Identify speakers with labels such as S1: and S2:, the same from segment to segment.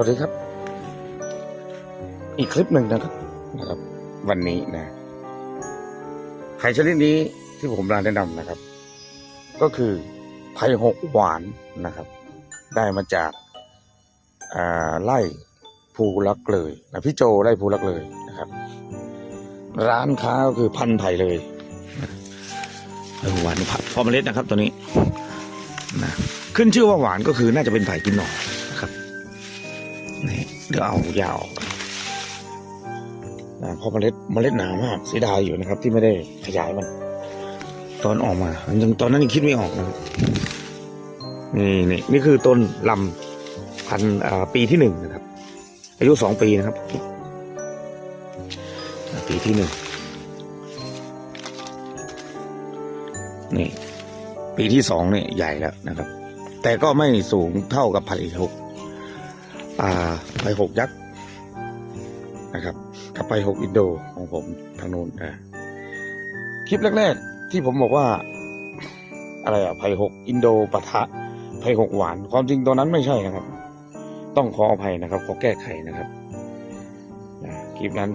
S1: วัสดีครับ อีกคลิปหนึ่งนะครับนะครับ วันนี้นะไผ่ชนิดนี้ที่ผมราแนะนำนะครับ ก็คือไผ่หกหวานนะครับ ได้มาจากาไล่ภูลักเลยนะพี่โจไล่ภูลักเลยนะครับ ร้านค้าก็คือพันไผ่เลยไผ่หวานผักพอเมล็ดนะครับตัวนี้นะขึ้นชื่อว่าหวานก็คือน่าจะเป็นไผ่กินหน่อน เดี๋ยวเอายาวนะเพราะเมล็ดเมล็ดหนามากเสียดายอยู่นะครับ ที่ไม่ได้ขยายมัน ตอนออกมายังตอนนั้นยังคิดไม่ออกนะครับนี่นี่นี่คือต้นลำพันอ่าปีที่หนึ่งนะครับ อายุสองปีนะครับ ปีที่หนึ่งนี่ ปีที่สองเนี่ยใหญ่แล้วนะครับ แต่ก็ไม่สูงเท่ากับไผ่หก อ่าไผ่หกยักษ์นะครับกับไผ่หกอินโดของผมทางโน้นนะคลิปแรกๆ ที่ผมบอกว่า อะไรอะไผ่หกอินโดปะทะไผ่หกหวาน ความจริงตอนนั้นไม่ใช่นะครับ ต้องขออภัยนะครับ ขอแก้ไขนะครับคลิปนั้น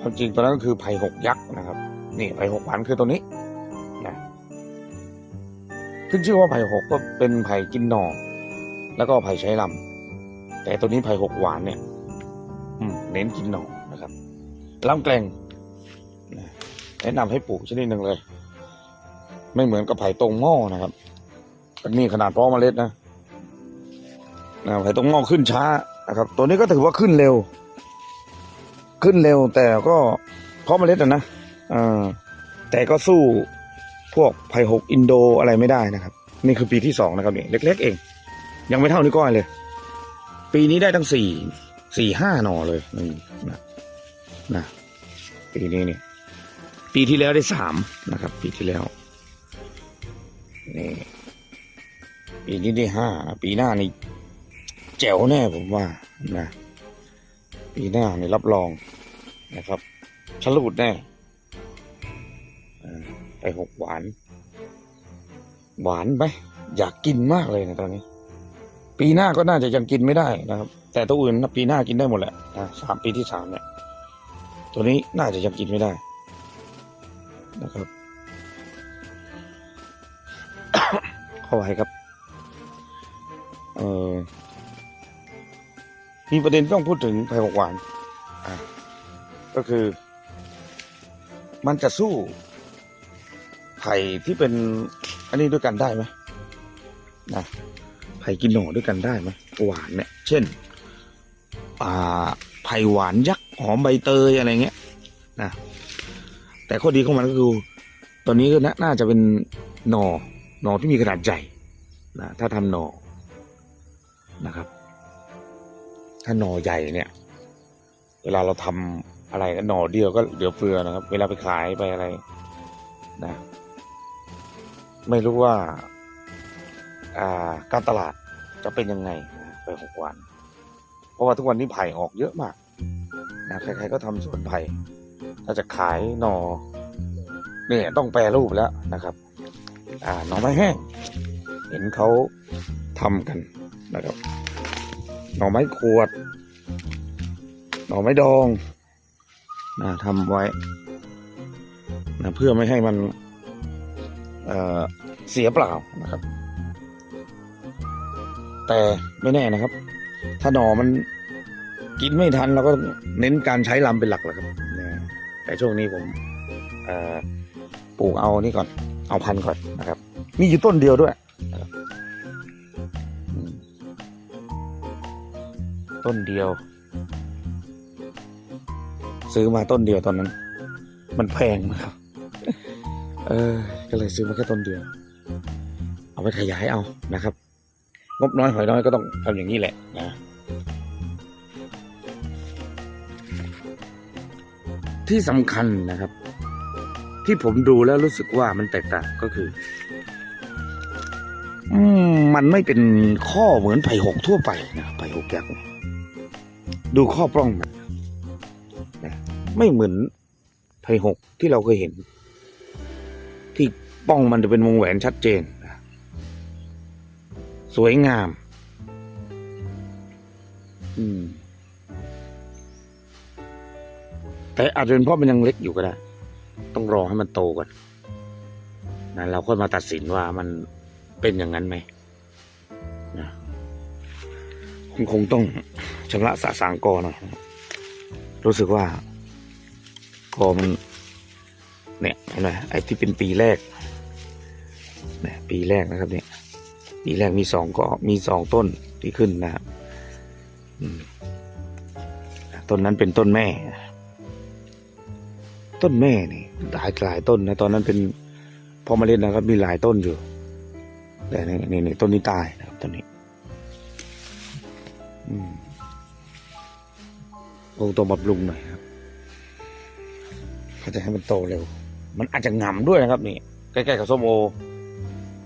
S1: ความจริงตอนนั้นก็คือไผ่หกยักษ์นะครับ นี่ไผ่หกหวานคือตัวนี้นะขึ้นชื่อว่าไผ่หกก็เป็นไผ่กินหน่อแล้วก็ไผ่ใช้ลำ แต่ตัวนี้ไผ่หกหวานเนี่ยอืเน้นกินหน่อนะครับลำแกลงแนะนำให้ปลูกชนิดหนึ่งเลย ไม่เหมือนกับไผ่ตรงหม้อนะครับอันนี้ขนาดเพาะเมล็ดนะนะไผ่ตรงหม้อขึ้นช้านะครับ ตัวนี้ก็ถือว่าขึ้นเร็ว ขึ้นเร็วแต่ก็เพาะเมล็ดอะนะอ่าแต่ก็สู้พวกไผ่หกอินโดอะไรไม่ได้นะครับ นี่คือปีที่สองนะครับนี่เล็ก ๆ เอง ยังไม่เท่านี้วก้อยเลย ปีนี้ได้ตั้งสี่สี่ห้าหน่อเลยนี่นะนะปีนี้เนี่ย ปีที่แล้วได้สามนะครับ ปีที่แล้วนี่ปีนี้ได้ห้าปีหน้านี่แจ๋วแน่ผมว่านะปีหน้านี่รับรองนะครับฉลุดแน่ไปหกหวาน หวานไหมอยากกินมากเลยนะตอนนี้ ปีหน้าก็น่าจะยังกินไม่ได้นะครับ แต่ตัวอื่นนะปีหน้ากินได้หมดแหละนะสามปีที่สามเนี่ย ตัวนี้น่าจะยังกินไม่ได้นะครับเข้าไว้ครับ เออมีประเด็นต้องพูดถึงไผ่หกหวาน อะก็คือ มันจะสู้ไผ่ที่เป็นอันนี้ด้วยกันได้ไหมนะไผ่กินหน่อด้วยกันได้ไหมหวานเนี่ยเช่นอ่าไผ่หวานยักษ์หอมใบเตยอะไรเงี้ยนะแต่ข้อดีของมันก็คือ ตอนนี้ก็น่าจะเป็นหน่อหน่อที่มีขนาดใหญ่นะถ้าทำหน่อนะครับ ถ้าหน่อใหญ่เนี่ย เวลาเราทำอะไรก็หน่อเดียวก็เหลือเฟือนะครับ เวลาไปขายไปอะไร นะ ไม่รู้ว่า การตลาดจะเป็นยังไงไปหกวัน เพราะว่าทุกวันนี้ไผ่ออกเยอะมากนะใครๆก็ทำสวนไผ่ถ้าจะขายหนอเนี่ยต้องแปรรูปแล้วนะครับ อ่าหน่อไม้แห้ง เห็นเขาทำกันนะครับ หน่อไม้ขวด หน่อไม้ดองนะทำไว้นะเพื่อไม่ให้มันเเสียเปล่านะครับ แต่ไม่แน่นะครับ ถ้าหน่อมันกินไม่ทันเราก็เน้นการใช้ลำเป็นหลักแหละครับแต่ช่วงนี้ผมปลูกเอานี่ก่อน เอาพันก่อนนะครับ มีอยู่ต้นเดียวด้วยต้นเดียว ซื้อมาต้นเดียวตอนนั้น มันแพงนะครับ เออ ก็เลยซื้อมาแค่ต้นเดียว เอาไปขยายเอานะครับ งบน้อยหอยน้อยก็ต้องทำอย่างนี้แหละนะที่สำคัญนะครับ ที่ผมดูแล้วรู้สึกว่ามันแตกต่างก็คือมันไม่เป็นข้อเหมือนไผ่หกทั่วไปนะไผ่หกยักษ์ดูข้อปล้องมันนะไม่เหมือนไผ่หกที่เราเคยเห็น ที่ป้องมันจะเป็นวงแหวนชัดเจน สวยงาม อืม แต่อาจจะเป็นเพราะมันยังเล็กอยู่ก็ได้ ต้องรอให้มันโตก่อนนะเราค่อยมาตัดสินว่ามันเป็นอย่างนั้นไหมนะคงคงต้องชำระสะสางกอหน่อยนะรู้สึกว่ากอมันเนี่ยเห็นไหมไอ้ที่เป็นปีแรกเนี่ยปีแรกนะครับเนี่ย ปีแรกมีสองกอมีสองต้นที่ขึ้นนะครับต้นนั้นเป็นต้นแม่ ต้นแม่นี่หลายหลายต้นนะตอนนั้นเป็นพอมาเล่นนะครับมีหลายต้นอยู่ แต่นี่นี่นต้นนี้ตายนะครับต้นนี้คงต้องบำรุงหน่อยครับเขาจะให้มันโตเร็ว มันอาจจะง่ำด้วยนะครับ นี่ใกล้ๆกับส้มโอ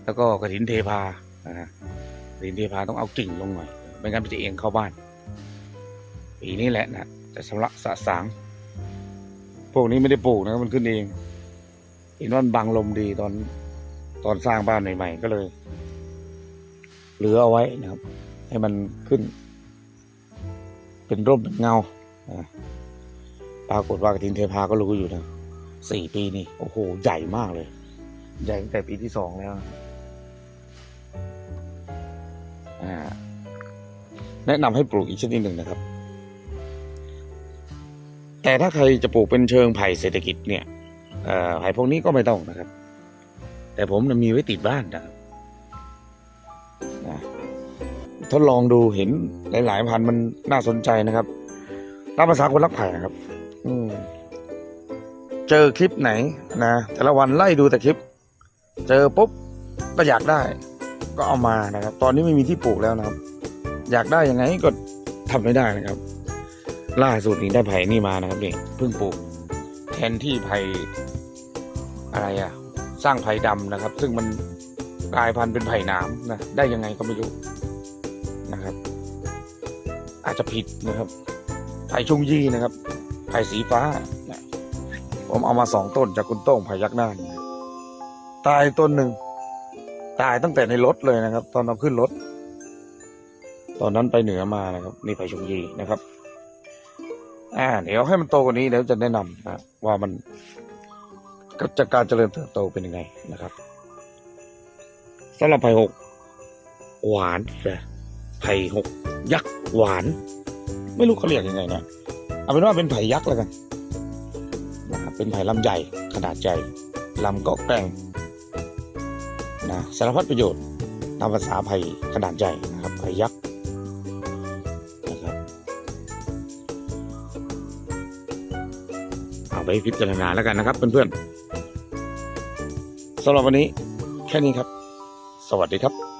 S1: แล้วก็กระถินเทพา นะฮะลินเทพาต้องเอากิ่งลงหน่อยไม่งั้นมันจะเอียงเข้าบ้านปีนี้แหละนะแต่สำหรับสะสาง พวกนี้ไม่ได้ปลูกนะมันขึ้นเองเห็นว่ามันบังลมดีตอนตอนสร้างบ้านใหม่ๆก็เลย เหลือเอาไว้นะครับ ให้มันขึ้น เป็นร่มเป็นเงาปรากฏว่ากระทินเทพาก็รู้อยู่นะสี่ปีนี่โอ้โห ใหญ่มากเลย ใหญ่ตั้งแต่ปีที่สองแล้ว แนะนำให้ปลูกอีกชนิดหนึ่งนะครับ แต่ถ้าใครจะปลูกเป็นเชิงไผ่เศรษฐกิจเนี่ยไผ่พวกนี้ก็ไม่ต้องนะครับ แต่ผมมีไว้ติดบ้านนะครับทดลองดูเห็นหลาย ๆ พันธุ์มันน่าสนใจนะครับตามภาษาคนรักไผ่ครับ อืเจอคลิปไหนนะแต่ละวันไล่ดูแต่คลิป เจอปุ๊บก็อยากได้ ก็เอามานะครับ ตอนนี้ไม่มีที่ปลูกแล้วนะครับ อยากได้ยังไงก็ทำไม่ได้นะครับ ล่าสุดนี้ได้ไผ่นี่มานะครับนี่เพิ่งปลูก แทนที่ไผ่อะไรอะสร้างไผ่ดำนะครับ ซึ่งมันกลายพันธุ์เป็นไผ่หนามนะได้ยังไงก็ไม่รู้นะครับ อาจจะผิดนะครับ ไผ่ชุงยี่นะครับ ไผ่สีฟ้านะผมเอามาสองต้นจากคุณโต้งไผ่ยักษ์หน้านตายต้นหนึ่ง ตายตั้งแต่ในรถเลยนะครับ ตอนเราขึ้นรถ ตอนนั้นไปเหนือมานะครับนี่ไผ่ชงยีนะครับ อ่า เดี๋ยวให้มันโตกว่านี้เดี๋ยวจะแนะนำนะว่ามันก็จะการเจริญเติบโตเป็นยังไงนะครับสำหรับไผ่หก หวานนะไผ่หก ยักษ์หวาน ไม่รู้เขาเรียกยังไงนะเอาเป็นว่าเป็นไผ่ยักษ์แล้วกันนะครับเป็นไผ่ลำใหญ่ขนาดใหญ่ลำก็แกร่ง นะสารพัดประโยชน์ตามภาษาไผ่ขนาดใหญ่นะครับไผ่ยักษ์นะครับเอาไปพิจารณาแล้วกันนะครับ เพื่อนๆสำหรับวันนี้แค่นี้ครับ สวัสดีครับ